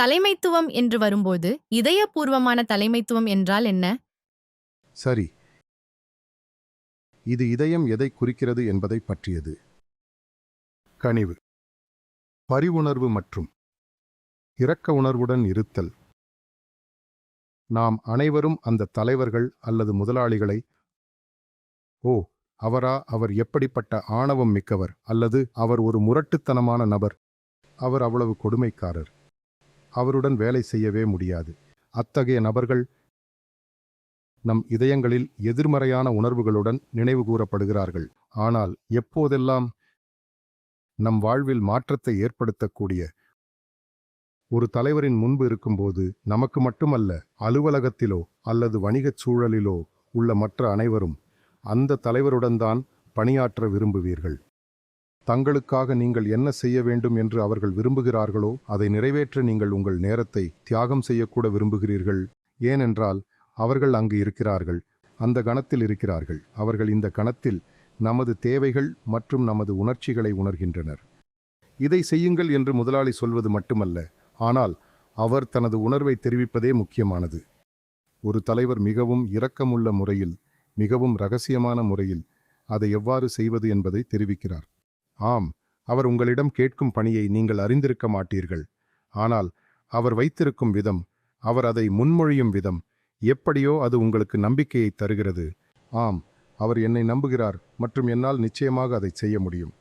தலைமைத்துவம் என்று வரும்போது இதயபூர்வமான தலைமைத்துவம் என்றால் என்ன? சரி. இது இதயம் எதை குறிக்கிறது என்பதை பற்றியது. கனிவு. பரிவுணர்வு மற்றும் இரக்க உணர்வுடன் இருத்தல். நாம் அனைவரும் அந்த தலைவர்கள் அல்லது முதலாளிகளை ஓ அவரா அவர் எப்படிப்பட்ட ஆணவம் மிக்கவர் அல்லது அவர் ஒரு முரட்டுத்தனமான நபர் அவர் அவ்வளவு கொடுமைக்காரர். அவருடன் வேலை செய்யவே முடியாது. அத்தகைய நபர்கள் நம் இதயங்களில் எதிர்மறையான உணர்வுகளுடன் நினைவு கூறப்படுகிறார்கள். ஆனால் எப்போதெல்லாம் நம் வாழ்வில் மாற்றத்தை ஏற்படுத்தக்கூடிய ஒரு தலைவரின் முன்பு இருக்கும்போது நமக்கு மட்டுமல்ல அலுவலகத்திலோ அல்லது வணிகச் சூழலிலோ உள்ள மற்ற அனைவரும் அந்த தலைவருடன் தான் பணியாற்ற விரும்புவீர்கள். தங்களுக்காக நீங்கள் என்ன செய்ய வேண்டும் என்று அவர்கள் விரும்புகிறார்களோ அதை நிறைவேற்ற நீங்கள் உங்கள் நேரத்தை தியாகம் செய்யக்கூட விரும்புகிறீர்கள். ஏனென்றால் அவர்கள் அங்கு இருக்கிறார்கள். அந்த கணத்தில் இருக்கிறார்கள். அவர்கள் இந்த கணத்தில் நமது தேவைகள் மற்றும் நமது உணர்ச்சிகளை உணர்கின்றனர். இதை செய்யுங்கள் என்று முதலாளி சொல்வது மட்டுமல்ல ஆனால் அவர் தனது உணர்வை தெரிவிப்பதே முக்கியமானது. ஒரு தலைவர் மிகவும் இரக்கமுள்ள முறையில் மிகவும் ரகசியமான முறையில் அதை எவ்வாறு செய்வது என்பதை தெரிவிக்கிறார். ஆம் அவர் உங்களிடம் கேட்கும் பணியை நீங்கள் அறிந்திருக்க மாட்டீர்கள். ஆனால் அவர் வைத்திருக்கும் விதம் அவர் அதை முன்மொழியும் விதம் எப்படியோ அது உங்களுக்கு நம்பிக்கையை தருகிறது. ஆம் அவர் என்னை நம்புகிறார் மற்றும் என்னால் நிச்சயமாக அதை செய்ய முடியும்.